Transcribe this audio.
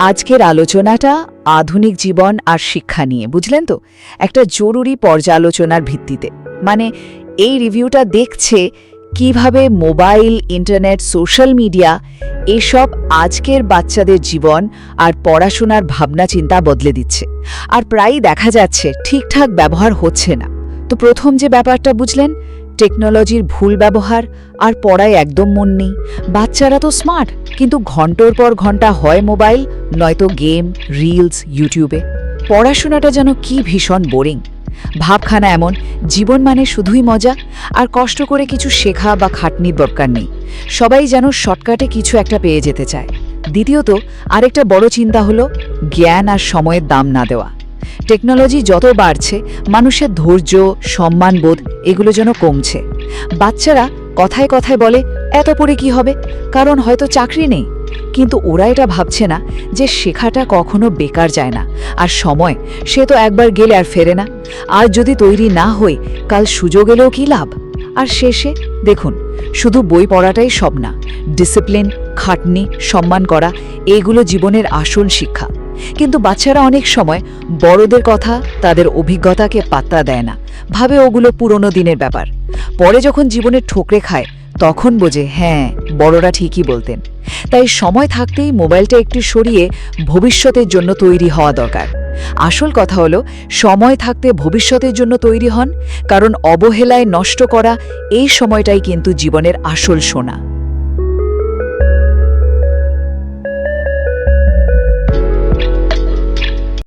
আজকের আলোচনাটা আধুনিক জীবন আর শিক্ষা নিয়ে, বুঝলেন তো? একটা জরুরি পর্যালোচনার ভিত্তিতে। মানে এই রিভিউটা দেখছে কীভাবে মোবাইল, ইন্টারনেট, সোশ্যাল মিডিয়া এসব আজকের বাচ্চাদের জীবন আর পড়াশোনার ভাবনা, চিন্তা বদলে দিচ্ছে। আর প্রায়ই দেখা যাচ্ছে ঠিকঠাক ব্যবহার হচ্ছে না। তো প্রথম যে ব্যাপারটা বুঝলেন টেকনোলজির ভুল ব্যবহার আর পড়ায় একদম মন নেই। বাচ্চারা তো স্মার্ট কিন্তু ঘণ্টার পর ঘণ্টা হয় মোবাইল, নয়তো গেম রিলস ইউটিউবে পড়াশোনাটা যেন কি ভীষণ বোরিং ভাবখানা এমন, জীবন মানে শুধুই মজা, আর কষ্ট করে কিছু শেখা বা খাটনির দরকার নেই। সবাই যেন শর্টকাটে কিছু একটা পেয়ে যেতে চায়। দ্বিতীয়ত, আরেকটা বড় চিন্তা হলো জ্ঞান আর সময়ের দাম না দেওয়া। টেকনোলজি যত বাড়ছে, মানুষের ধৈর্য সম্মানবোধ এগুলো যেন কমছে। বাচ্চারা কথায় কথায় বলে, এত পড়ে কি হবে? কারণ হয়তো চাকরি নেই। কিন্তু ওরা এটা ভাবছে না যে শেখাটা কখনো বেকার যায় না। আর সময়, সে তো একবার গেলে আর ফেরে না। আর যদি তৈরি না হই, কাল সুযোগ এলেও কি লাভ? আর শেষে, দেখুন, শুধু বই পড়াটাই সব না। ডিসিপ্লিন, খাটনি, সম্মান করা এইগুলো জীবনের আসল শিক্ষা। কিন্তু বাচ্চারা অনেক সময় বড়দের কথা, তাদের অভিজ্ঞতাকে পাত্তা দেয় না। ভাবে ওগুলো পুরনো দিনের ব্যাপার। পরে যখন জীবনে ঠোকরে খায়, তখন বোঝে হ্যাঁ বড়রা ঠিকই বলতেন। তাই সময় থাকতেই মোবাইলটা একটু সরিয়ে ভবিষ্যতের জন্য তৈরি হওয়া দরকার। আসল কথা হলো, সময় থাকতে ভবিষ্যতের জন্য তৈরি হন, কারণ অবহেলায় নষ্ট করা এই সময়টাই কিন্তু জীবনের আসল সোনা।